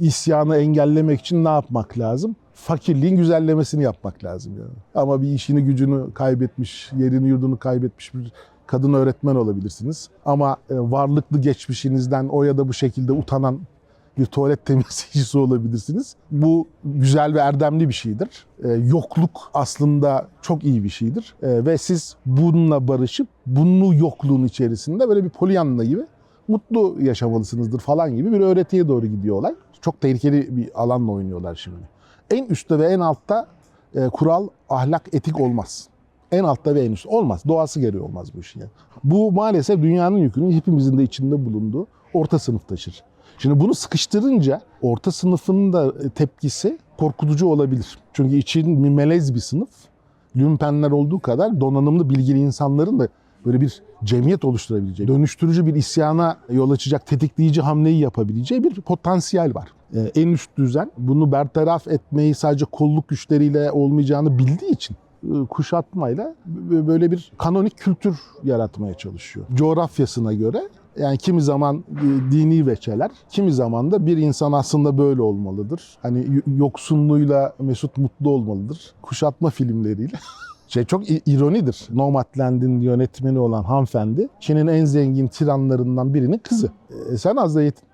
isyanı engellemek için ne yapmak lazım? Fakirliğin güzellemesini yapmak lazım yani. Ama bir işini gücünü kaybetmiş, yerini yurdunu kaybetmiş bir kadın öğretmen olabilirsiniz. Ama e, varlıklı geçmişinizden o ya da bu şekilde utanan bir tuvalet temizleyicisi olabilirsiniz. Bu güzel ve erdemli bir şeydir. Ee, yokluk aslında çok iyi bir şeydir. Ee, ve siz bununla barışıp bunun yokluğun içerisinde böyle bir polyanla gibi mutlu yaşamalısınızdır falan gibi bir öğretiye doğru gidiyor olay. Çok tehlikeli bir alanla oynuyorlar şimdi. En üstte ve en altta e, kural, ahlak, etik olmaz. En altta ve en üstte olmaz. Doğası gereği olmaz bu işin. yani. Bu maalesef dünyanın yükünü hepimizin de içinde bulunduğu orta sınıf taşır. Şimdi bunu sıkıştırınca orta sınıfın da e, tepkisi korkutucu olabilir. Çünkü için melez bir sınıf. Lümpenler olduğu kadar donanımlı bilgili insanların da böyle bir cemiyet oluşturabileceği, dönüştürücü bir isyana yol açacak, tetikleyici hamleyi yapabileceği bir potansiyel var. Ee, en üst düzen bunu bertaraf etmeyi sadece kolluk güçleriyle olmayacağını bildiği için e, kuşatmayla böyle bir kanonik kültür yaratmaya çalışıyor. Coğrafyasına göre yani kimi zaman e, dini veçeler, kimi zaman da bir insan aslında böyle olmalıdır. Hani yoksunluğuyla Mesut mutlu olmalıdır. Kuşatma filmleriyle. Şey çok ironidir. Nomadland'in yönetmeni olan hanımefendi Çin'in en zengin tiranlarından birinin kızı. E, sen az da yetin.